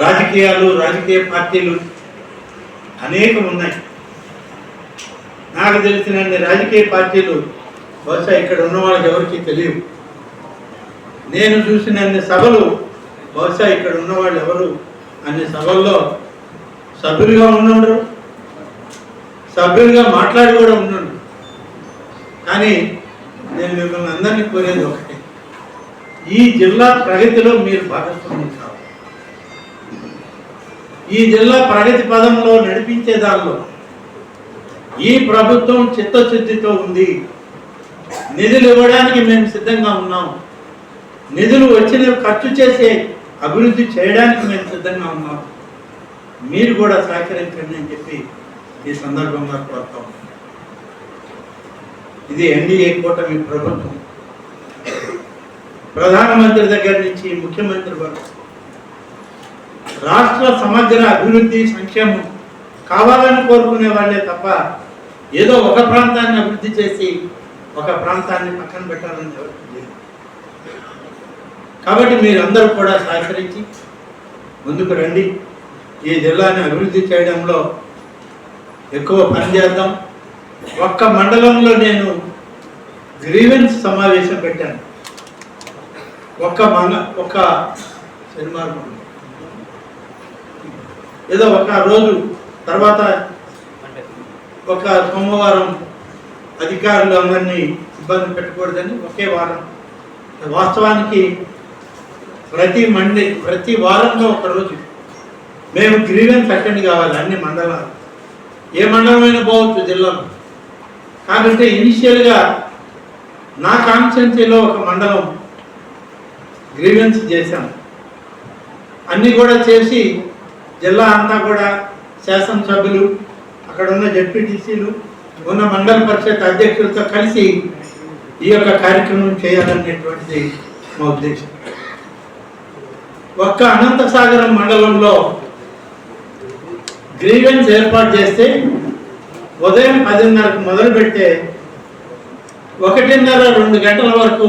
రాజకీయాలు రాజకీయ పార్టీలు అనేకం ఉన్నాయి నాకు తెలిసినన్ని రాజకీయ పార్టీలు బహుశా ఇక్కడ ఉన్న వాళ్ళకి ఎవరికీ తెలియవు. నేను చూసినన్ని సభలు బహుశా ఇక్కడ ఉన్న వాళ్ళు ఎవరు? అన్ని సభల్లో సభ్యులుగా ఉండరు సభ్యులుగా మాట్లాడి కూడా ఉన్నాడు కానీ నేను మిమ్మల్ని అందరినీ కోరేది ఒకటి. ఈ జిల్లా ప్రగతిలో మీరు భాగస్వామ్యం ఈ జిల్లా ప్రగతి పదంలో నడిపించే దానిలో ఈ ప్రభుత్వం చిత్తశుద్ధితో ఉంది. నిధులు ఇవ్వడానికి మేము సిద్ధంగా ఉన్నాం. నిధులు వచ్చిన ఖర్చు చేసే అభివృద్ధి చేయడానికి మేము సిద్ధంగా ఉన్నాం. మీరు కూడా సహకరించండి అని చెప్పి ఈ సందర్భంగా కోరుతాం ఇది ఎన్డీఏ కూటమి ప్రభుత్వం. ప్రధానమంత్రి దగ్గర నుంచి ముఖ్యమంత్రి వరకు రాష్ట్ర సమగ్ర అభివృద్ధి సంక్షేమం కావాలని కోరుకునే వాళ్ళే తప్ప ఏదో ఒక ప్రాంతాన్ని అభివృద్ధి చేసి ఒక ప్రాంతాన్ని పక్కన పెట్టాలని ఎవరికి లేదు. కాబట్టి మీరందరూ కూడా సహకరించి ముందుకు రండి. ఈ జిల్లాని అభివృద్ధి చేయడంలో ఎక్కువ పనిచేద్దాం ఒక్క మండలంలో నేను గ్రీవెన్స్ సమావేశం పెట్టాను. ఒక్క మన ఒక శనివారం ఏదో ఒక రోజు తర్వాత ఒక సోమవారం అధికారులు అందరినీ ఇబ్బంది పెట్టకూడదని ఒకే వారం. వాస్తవానికి ప్రతి మండి ప్రతి వారంలో ఒక రోజు. మేము గ్రీవెన్స్ అటెండ్ కావాలి అన్ని మండలాలు. ఏ మండలమైనా పోవచ్చు జిల్లాలో. కాబట్టి ఇనిషియల్గా నా కాన్స్టెన్సీలో ఒక మండలం గ్రీవెన్స్ చేశాం. అన్నీ కూడా చేసి జిల్లా అంతా కూడా శాసనసభ్యులు అక్కడ ఉన్న జడ్పీటీసీలు ఉన్న మండల పరిషత్ అధ్యక్షులతో కలిసి ఈ యొక్క కార్యక్రమం చేయాలనేటువంటిది మా ఉద్దేశం. ఒక్క అనంతసాగరం మండలంలో గ్రీవెన్స్ ఏర్పాటు చేస్తే ఉదయం పదిన్నరకు మొదలు పెడితే ఒకటిన్నర రెండు గంటల వరకు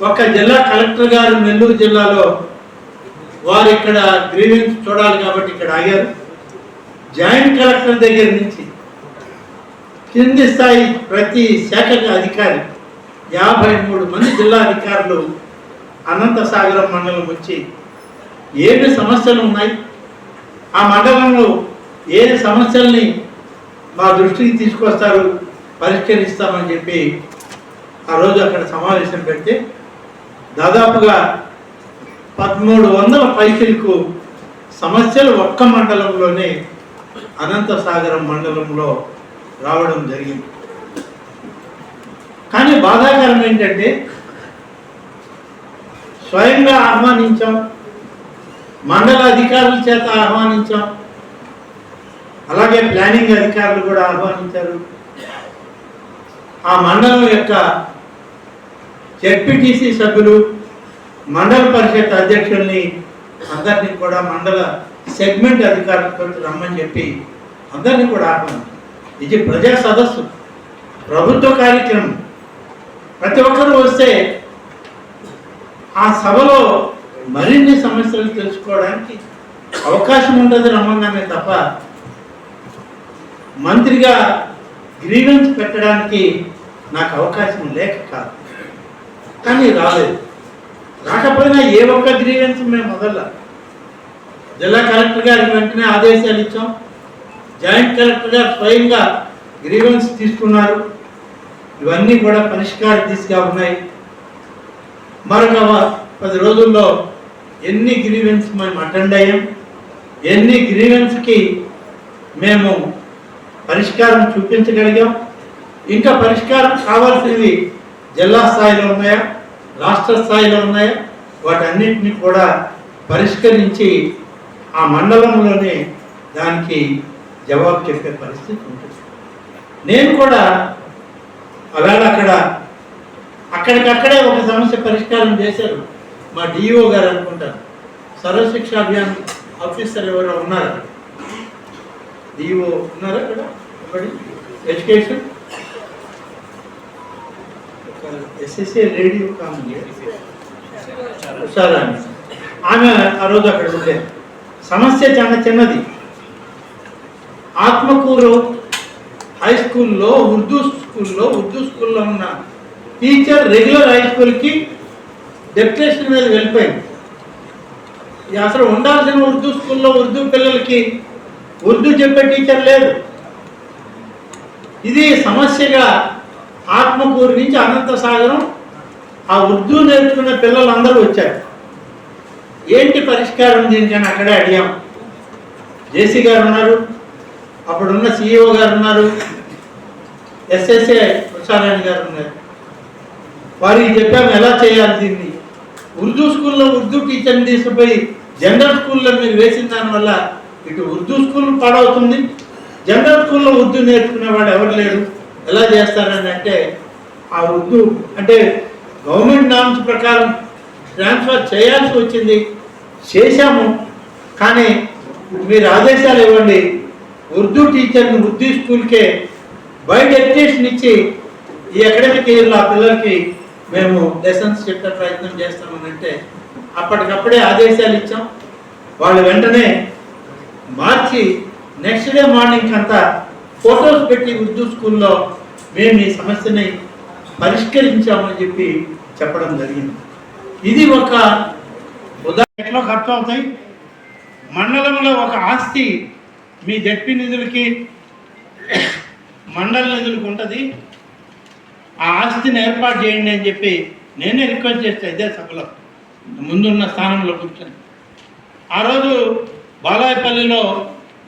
ఒక జిల్లా కలెక్టర్ గారు నెల్లూరు జిల్లాలో వారు ఇక్కడ గ్రీవెన్స్ చూడాలి కాబట్టి ఇక్కడ ఆగారు. జాయింట్ కలెక్టర్ దగ్గర నుంచి కింది స్థాయి ప్రతి శాఖకు అధికారి యాభై మూడు మంది జిల్లా అధికారులు అనంతసాగరం మండలం వచ్చి ఏమి సమస్యలు ఉన్నాయి? ఆ మండలంలో ఏ సమస్యల్ని మా దృష్టికి తీసుకొస్తారు? పరిష్కరిస్తామని చెప్పి ఆ రోజు అక్కడ సమావేశం పెడితే దాదాపుగా పదమూడు వందల పైసలకు సమస్యలు ఒక్క మండలంలోనే అనంతసాగరం మండలంలో రావడం జరిగింది. కానీ బాధాకరం ఏంటంటే స్వయంగా ఆహ్వానించాం మండల అధికారుల చేత ఆహ్వానించాం అలాగే ప్లానింగ్ అధికారులు కూడా ఆహ్వానించారు. ఆ మండలం యొక్క జెడ్పీటీసీ సభ్యులు మండల పరిషత్ అధ్యక్షుల్ని అందరినీ కూడా మండల సెగ్మెంట్ అధికారులతో రమ్మని చెప్పి అందరినీ కూడా ఆహ్వానం. ఇది ప్రజా సదస్సు. ప్రభుత్వ కార్యక్రమం. ప్రతి ఒక్కరూ వస్తే ఆ సభలో మరిన్ని సమస్యలు తెలుసుకోవడానికి అవకాశం ఉంటుంది రమ్మంగానే తప్ప మంత్రిగా గ్రీవెన్స్ పెట్టడానికి నాకు అవకాశం లేక కాదు. కానీ రాలేదు. రాకపోయినా ఏ ఒక్క గ్రీవెన్స్ మేము మొదల జిల్లా కలెక్టర్ గారికి వెంటనే ఆదేశాలు ఇచ్చాం. జాయింట్ కలెక్టర్ గారు స్వయంగా గ్రీవెన్స్ తీసుకున్నారు. ఇవన్నీ కూడా పరిష్కార దిశగా ఉన్నాయి. మరొక పది రోజుల్లో ఎన్ని గ్రీవెన్స్ మేము అటెండ్ అయ్యాం ఎన్ని గ్రీవెన్స్కి మేము పరిష్కారం చూపించగలిగాం ఇంకా పరిష్కారం కావాల్సినవి జిల్లా స్థాయిలో ఉన్నాయా? రాష్ట్ర స్థాయిలో ఉన్నాయో? వాటన్నిటిని కూడా పరిష్కరించి ఆ మండలంలోనే దానికి జవాబు చెప్పే పరిస్థితి ఉంటుంది. నేను కూడా అలాగ అక్కడ అక్కడికక్కడే ఒక సమస్య పరిష్కారం చేశారు. మా డిఈఓ గారు అనుకుంటారు. సర్వశిక్ష అభియాన్ ఆఫీసర్ ఎవరో ఉన్నారు? డిఈఓ ఉన్నారా అక్కడ education SSA radio comment Usharani. ఆమె ఆ రోజు అక్కడ ఉండే. సమస్య చాలా చిన్నది. ఆత్మకూరు హై స్కూల్లో ఉర్దూ స్కూల్లో ఉర్దూ స్కూల్లో ఉన్న టీచర్ రెగ్యులర్ హై స్కూల్కి డెప్యుటేషన్ మీద వెళ్ళిపోయింది. అసలు ఉండాల్సిన ఉర్దూ స్కూల్లో ఉర్దూ పిల్లలకి ఉర్దూ చెప్పే టీచర్ లేదు. ఇది సమస్యగా ఆత్మకూరు నుంచి అనంత సాగరం ఆ ఉర్దూ నేర్చుకున్న పిల్లలందరూ వచ్చారు. ఏంటి పరిష్కారం దీనికని అక్కడే అడిగాం. జేసీ గారు ఉన్నారు అప్పుడున్న సిఇఓ గారు ఉన్నారు ఎస్ఎస్ఏ ఉషారాణి గారు ఉన్నారు. వారికి చెప్పాము ఎలా చేయాలి దీన్ని. ఉర్దూ స్కూల్లో ఉర్దూ టీచర్ని తీసుకుపోయి జనరల్ స్కూల్లో మీరు వేసిన దానివల్ల ఇటు ఉర్దూ స్కూల్ పాడవుతుంది. జనరల్ స్కూల్లో ఉర్దూ నేర్చుకునేవాడు ఎవరు లేరు. ఎలా చేస్తారని అంటే ఆ ఉర్దూ అంటే గవర్నమెంట్ నామ్స్ ప్రకారం ట్రాన్స్ఫర్ చేయాల్సి వచ్చింది. చేశాము. కానీ మీరు ఆదేశాలు ఇవ్వండి. ఉర్దూ టీచర్ని ఉర్దూ స్కూల్కే బయట ఎడ్యుకేషన్ ఇచ్చి ఈ అకాడమిక్ ఇయర్లో ఆ పిల్లలకి మేము లెసన్స్ చెప్పే ప్రయత్నం చేస్తామని అంటే అప్పటికప్పుడే ఆదేశాలు ఇచ్చాం. వాళ్ళు వెంటనే మార్చి నెక్స్ట్ డే మార్నింగ్ అంతా ఫొటోస్ పెట్టి ఉర్దూ స్కూల్లో మేము ఈ సమస్యని పరిష్కరించామని చెప్పి చెప్పడం జరిగింది. ఇది ఒక ఉదాహరణలో ఖర్చు అవుతాయి మండలంలో ఒక ఆస్తి మీ జడ్పీ నిధులకి మండల నిధులకు ఉంటుంది. ఆ ఆస్తిని ఏర్పాటు చేయండి అని చెప్పి నేనే రిక్వెస్ట్ చేస్తా ఇదే సభలో ముందున్న స్థానంలో కూర్చొని. ఆ రోజు బాలాయపల్లిలో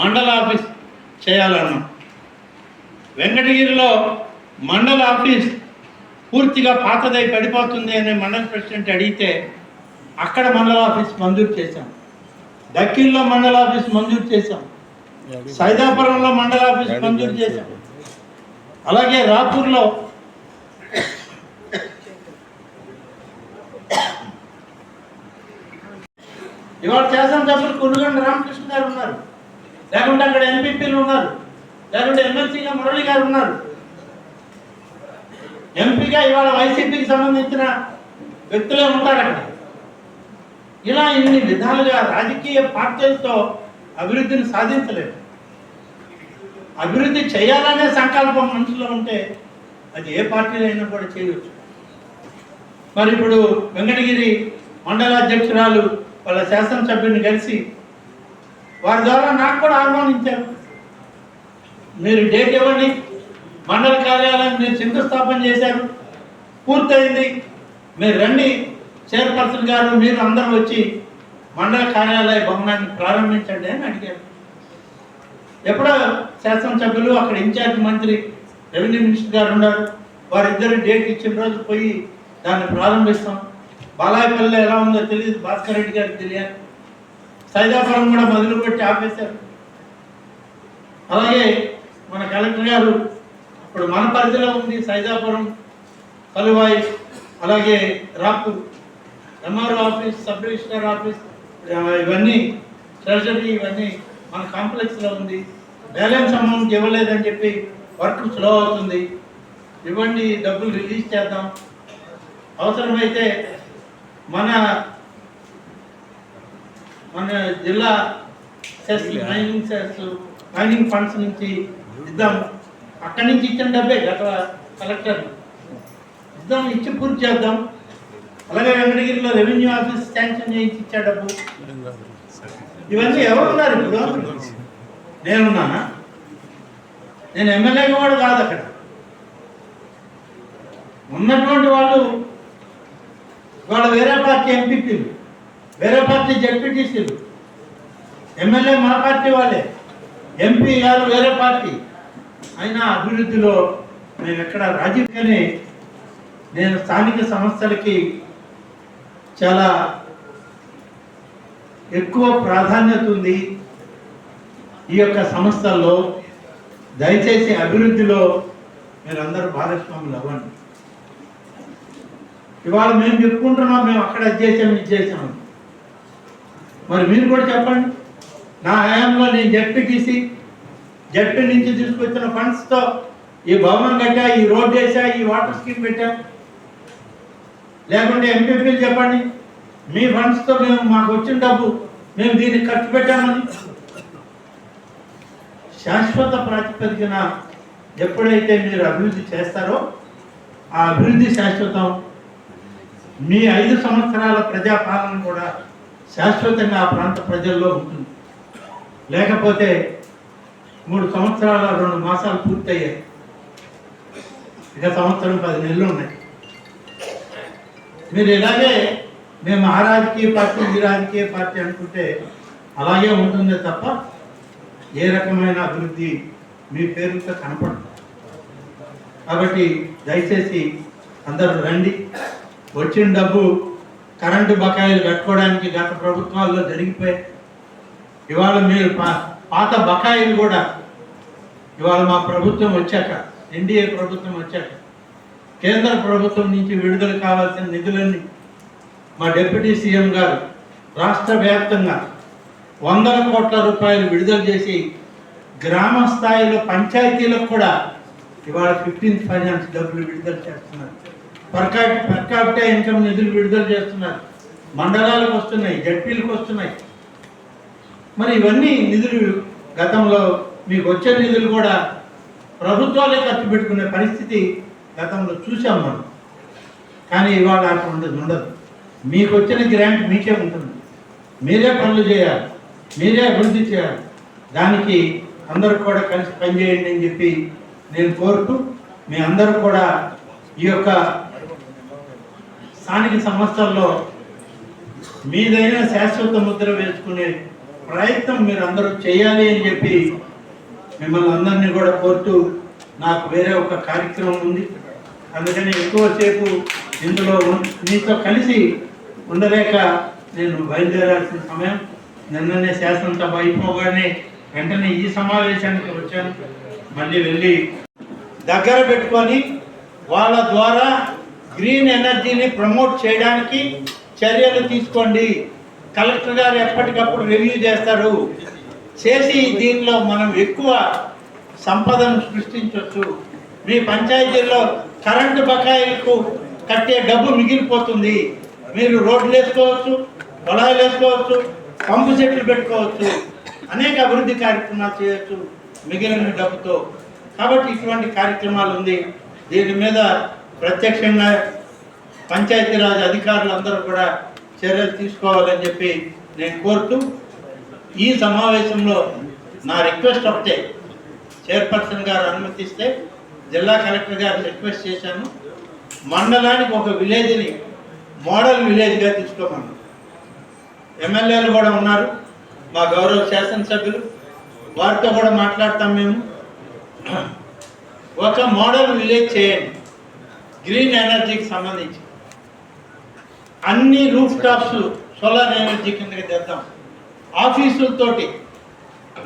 మండల ఆఫీస్ చేయాలన్నాం. వెంకటగిరిలో మండల ఆఫీస్ పూర్తిగా పాతదై పడిపోతుంది అని మండల ప్రెసిడెంట్ అడిగితే అక్కడ మండల ఆఫీస్ మంజూరు చేశాం. దక్కిల్లో మండల ఆఫీస్ మంజూరు చేశాం. సైదాపురంలో మండల ఆఫీస్ మంజూరు చేశాం. అలాగే రాపూర్లో ఇవాళ శాసనసభ్యులు కొనుగోలు రామకృష్ణ గారు ఉన్నారు. లేకుంటే అక్కడ ఎంపీపీలు ఉన్నారు. లేకుంటే ఎమ్మెల్సీగా మురళి గారు ఉన్నారు. ఎంపీగా ఇవాళ వైసీపీకి సంబంధించిన వ్యక్తులే ఉంటారక్కడ ఇలా ఇన్ని విధాలుగా రాజకీయ పార్టీలతో అభివృద్ధిని సాధించలేదు. అభివృద్ధి చేయాలనే సంకల్పం మనసులో ఉంటే అది ఏ పార్టీలో అయినా కూడా చేయవచ్చు. మరి ఇప్పుడు వెంకటగిరి మండల అధ్యక్షురాలు వాళ్ళ శాసనసభ్యుని కలిసి వారి ద్వారా నాకు కూడా ఆహ్వానించారు. మీరు డేట్ ఇవ్వండి. మండల కార్యాలయం మీరు శంకుస్థాపన చేశారు. పూర్తయింది. మీరు రండి. చైర్పర్సన్ గారు మీరు అందరూ వచ్చి మండల కార్యాలయ భవనాన్ని ప్రారంభించండి అని అడిగారు. ఎప్పుడో శాసనసభ్యులు అక్కడ ఇన్ఛార్జ్ మంత్రి రెవెన్యూ మినిస్టర్ గారు ఉన్నారు. వారిద్దరు డేట్ ఇచ్చిన రోజు పోయి దాన్ని ప్రారంభిస్తాం. బాలాయపల్లి ఎలా ఉందో తెలియదు. భాస్కర్ రెడ్డి గారికి తెలియాలి. సైదాపురం కూడా మొదలుపెట్టి ఆపేశారు. అలాగే మన కలెక్టర్ గారు ఇప్పుడు మన పరిధిలో ఉంది సైదాపురం కలువాయి అలాగే Rapur MRO office sub register office ఇవన్నీ ట్రెజరీ ఇవన్నీ మన కాంప్లెక్స్లో ఉంది. బ్యాలెన్స్ అమౌంట్ ఇవ్వలేదని చెప్పి వర్క్ స్లో అవుతుంది. ఇవ్వండి డబ్బులు రిలీజ్ చేద్దాం. అవసరమైతే మన మన జిల్లా cess mining cess mining funds నుంచి ఇద్దాం. అక్కడి నుంచి ఇచ్చిన డబ్బే గత కలెక్టర్. ఇద్దాం ఇచ్చి పూర్తి చేద్దాం. అలాగే వెంకటగిరిలో రెవెన్యూ ఆఫీస్ శాంక్షన్ చేయించి ఇచ్చా డబ్బు. ఇవన్నీ ఎవరు ఉన్నారు ఇప్పుడు? నేనున్నానా? నేను ఎమ్మెల్యే కూడా కాదు అక్కడ. ఉన్నటువంటి వాళ్ళు వాళ్ళు వేరే పార్టీ ఎంపీపీలు వేరే పార్టీ జడ్పీటీసీలు. ఎమ్మెల్యే మా పార్టీ వాళ్ళే. ఎంపీ గారు వేరే పార్టీ. అయినా అభివృద్ధిలో మేము ఎక్కడ రాజకీయని నేను స్థానిక సంస్థలకి చాలా ఎక్కువ ప్రాధాన్యత ఉంది ఈ యొక్క సంస్థల్లో. దయచేసి అభివృద్ధిలో మీరందరూ భాగస్వాములు అవ్వండి. ఇవాళ మేము చెప్పుకుంటున్నాం మేము అక్కడ అది చేసాం ఇది చేసాం. మరి మీరు కూడా చెప్పండి. నా హయాంలో నేను జడ్పీ తీసి జడ్పీ నుంచి తీసుకొచ్చిన ఫండ్స్తో ఈ భవనం కట్టా ఈ రోడ్ వేసా ఈ వాటర్ స్కీమ్ పెట్టా. లేకుంటే ఎంపీపీలు చెప్పండి మీ ఫండ్స్తో మేము మాకు వచ్చిన డబ్బు మేము దీన్ని ఖర్చు పెట్టామని. శాశ్వత ప్రాతిపదికన ఎప్పుడైతే మీరు అభివృద్ధి చేస్తారో ఆ అభివృద్ధి శాశ్వతం మీ ఐదు సంవత్సరాల ప్రజాపాలన కూడా శాశ్వతంగా ఆ ప్రాంత ప్రజల్లో ఉంటుంది. లేకపోతే మూడు సంవత్సరాల రెండు మాసాలు పూర్తయ్యాయి. ఇక సంవత్సరం పది నెలలు ఉన్నాయి. మీరు ఇలాగే మేము ఆ రాజకీయ పార్టీ ఈ రాజకీయ పార్టీ అనుకుంటే అలాగే ఉంటుందే తప్ప ఏ రకమైన అభివృద్ధి మీ పేరుతో కనపడదు. కాబట్టి దయచేసి అందరూ రండి. వచ్చిన డబ్బు కరెంటు బకాయిలు కట్టుకోవడానికి గత ప్రభుత్వాల్లో జరిగిపోయాయి. ఇవాళ మీరు పా- పాత బకాయిలు కూడా ఇవాళ మా ప్రభుత్వం వచ్చాక ఎన్డీఏ ప్రభుత్వం వచ్చాక కేంద్ర ప్రభుత్వం నుంచి విడుదల కావాల్సిన నిధులన్నీ మా డిప్యూటీ సీఎం గారు రాష్ట్ర వ్యాప్తంగా వందల కోట్ల రూపాయలు విడుదల చేసి గ్రామ స్థాయిలో పంచాయతీలకు కూడా ఇవాళ ఫిఫ్టీన్త్ ఫైనాన్స్ డబ్బులు విడుదల చేస్తున్నారు. పర్ క్యాప్- ఇన్కమ్ నిధులు విడుదల చేస్తున్నారు. మండలాలకు వస్తున్నాయి జడ్పీలకు వస్తున్నాయి. మరి ఇవన్నీ నిధులు గతంలో మీకు వచ్చే నిధులు కూడా ప్రభుత్వాలే ఖర్చు పెట్టుకునే పరిస్థితి గతంలో చూసాం మనం. కానీ ఇవాళ అటువంటిది ఉండదు మీకు వచ్చిన గ్రాంట్ మీకే ఉంటుంది. మీరే పనులు చేయాలి మీరే అభివృద్ధి చేయాలి. దానికి అందరూ కూడా కలిసి పనిచేయండి అని చెప్పి నేను కోరుతూ మీ అందరూ కూడా ఈ యొక్క స్థానిక సంస్థల్లో మీదైన శాశ్వత ముద్ర వేసుకునే ప్రయత్నం మీరు అందరూ చేయాలి అని చెప్పి మిమ్మల్ని అందరినీ కూడా కోరుతూ నాకు వేరే ఒక కార్యక్రమం ఉంది. అందుకని ఎక్కువసేపు ఇందులో మీతో కలిసి ఉండలేక నేను బయలుదేరాల్సిన సమయం. నిన్ననే శాసనసభ అయిపోగానే వెంటనే ఈ సమావేశానికి వచ్చాను. మళ్ళీ వెళ్ళి దగ్గర పెట్టుకొని వాళ్ళ ద్వారా గ్రీన్ ఎనర్జీని ప్రమోట్ చేయడానికి చర్యలు తీసుకోండి. కలెక్టర్ గారు ఎప్పటికప్పుడు రివ్యూ చేస్తారు చేసి దీనిలో మనం ఎక్కువ సంపదను సృష్టించవచ్చు మీ పంచాయతీల్లో కరెంటు బకాయిలకు కట్టే డబ్బు మిగిలిపోతుంది. మీరు రోడ్లు వేసుకోవచ్చు పొలాలు వేసుకోవచ్చు పంపు సెట్లు పెట్టుకోవచ్చు. అనేక అభివృద్ధి కార్యక్రమాలు చేయొచ్చు మిగిలిన డబ్బుతో. కాబట్టి ఇటువంటి కార్యక్రమాలు ఉంది. దీని మీద ప్రత్యక్షంగా పంచాయతీరాజ్ అధికారులు అందరూ కూడా చర్యలు తీసుకోవాలని చెప్పి నేను కోరుతూ ఈ సమావేశంలో నా రిక్వెస్ట్ ఒకటే. చైర్పర్సన్ గారు అనుమతిస్తే జిల్లా కలెక్టర్ గారు రిక్వెస్ట్ చేశాను. మండలానికి ఒక విలేజ్ని మోడల్ విలేజ్గా తీసుకోమన్నాను. ఎమ్మెల్యేలు కూడా ఉన్నారు మా గౌరవ శాసనసభ్యులు. వారితో కూడా మాట్లాడతాం మేము. ఒక మోడల్ విలేజ్ చేయండి. గ్రీన్ ఎనర్జీకి సంబంధించి. అన్ని రూఫ్ టాప్స్ సోలార్ ఎనర్జీ కిందకి తెద్దాం. ఆఫీసులతోటి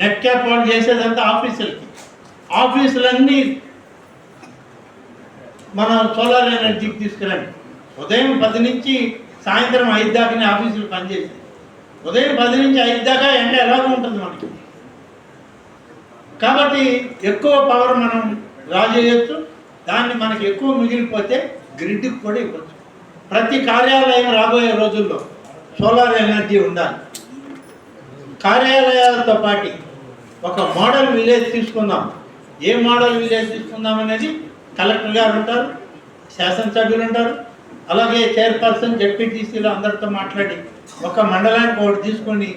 నెట్ క్యాప్ వాళ్ళు చేసేదంతా ఆఫీసులకి. ఆఫీసులన్నీ మనం సోలార్ ఎనర్జీకి తీసుకురండి. ఉదయం పది నుంచి సాయంత్రం ఐదు దాకానే ఆఫీసులు పనిచేస్తాయి ఉదయం పది నుంచి ఐదు దాకా ఎండ ఎలాగో ఉంటుంది మనకి. కాబట్టి ఎక్కువ పవర్ మనం డ్రా చేయొచ్చు దాన్ని మనకి ఎక్కువ మిగిలిపోతే గ్రిడ్కి కూడా ఇవ్వచ్చు. ప్రతి కార్యాలయం రాబోయే రోజుల్లో సోలార్ ఎనర్జీ ఉండాలి. కార్యాలయాలతో పాటు ఒక మోడల్ విలేజ్ తీసుకుందాం. ఏ మోడల్ విలేజ్ తీసుకుందాం అనేది కలెక్టర్ గారు ఉంటారు శాసనసభ్యులు ఉంటారు అలాగే చైర్పర్సన్ జడ్పీటీసీలు అందరితో మాట్లాడి ఒక మండలానికి ఒకటి తీసుకొని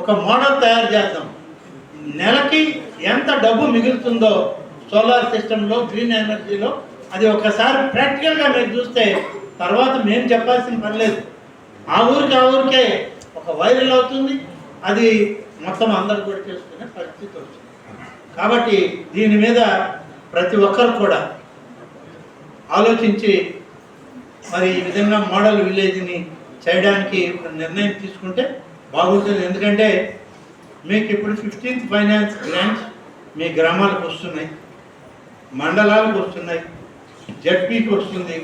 ఒక మోడల్ తయారు చేద్దాం. నెలకి ఎంత డబ్బు మిగులుతుందో సోలార్ సిస్టంలో గ్రీన్ ఎనర్జీలో అది ఒకసారి ప్రాక్టికల్గా మీరు చూస్తే తర్వాత మేము చెప్పాల్సిన పని లేదు. ఆ ఊరికి ఆ ఊరికే ఒక వైరల్ అవుతుంది. అది మొత్తం అందరు కూడా చేసుకునే పరిస్థితి వస్తుంది కాబట్టి దీని మీద ప్రతి ఒక్కరు కూడా ఆలోచించి మరి ఈ విధంగా మోడల్ విలేజ్ని చేయడానికి ఒక నిర్ణయం తీసుకుంటే బాగుంటుంది. ఎందుకంటే మీకు ఇప్పుడు ఫిఫ్టీన్త్ ఫైనాన్స్ గ్రాంట్స్ మీ గ్రామాలకు వస్తున్నాయి మండలాలకు వస్తున్నాయి జడ్పీకి వస్తుంది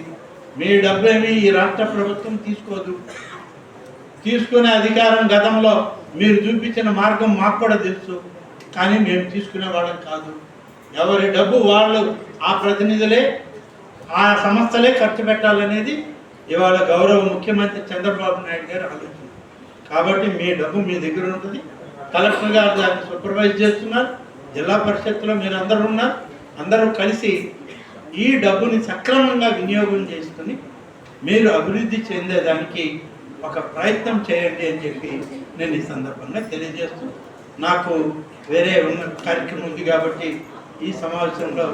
మీ డబ్బేమి ఈ రాష్ట్ర ప్రభుత్వం తీసుకోదు. తీసుకునే అధికారం గతంలో మీరు చూపించిన మార్గం మాకు కూడా తెలుసు. కానీ మేము తీసుకునే వాళ్ళం కాదు. ఎవరి డబ్బు వాళ్ళు ఆ ప్రతినిధులే ఆ సంస్థలే ఖర్చు పెట్టాలనేది ఇవాళ గౌరవ ముఖ్యమంత్రి చంద్రబాబు నాయుడు గారు ఆలోచన. కాబట్టి మీ డబ్బు మీ దగ్గర ఉంటుంది. కలెక్టర్ గారు దాన్ని సూపర్వైజ్ చేస్తున్నారు. జిల్లా పరిషత్తులో మీరు అందరూ ఉన్నారు. అందరూ కలిసి ఈ డబ్బుని సక్రమంగా వినియోగం చేసుకుని మీరు అభివృద్ధి చెందేదానికి ఒక ప్రయత్నం చేయండి అని చెప్పి నేను ఈ సందర్భంగా తెలియజేస్తూ నాకు వేరే ఉన్న కార్యక్రమం ఉంది కాబట్టి ఈ సమావేశంలో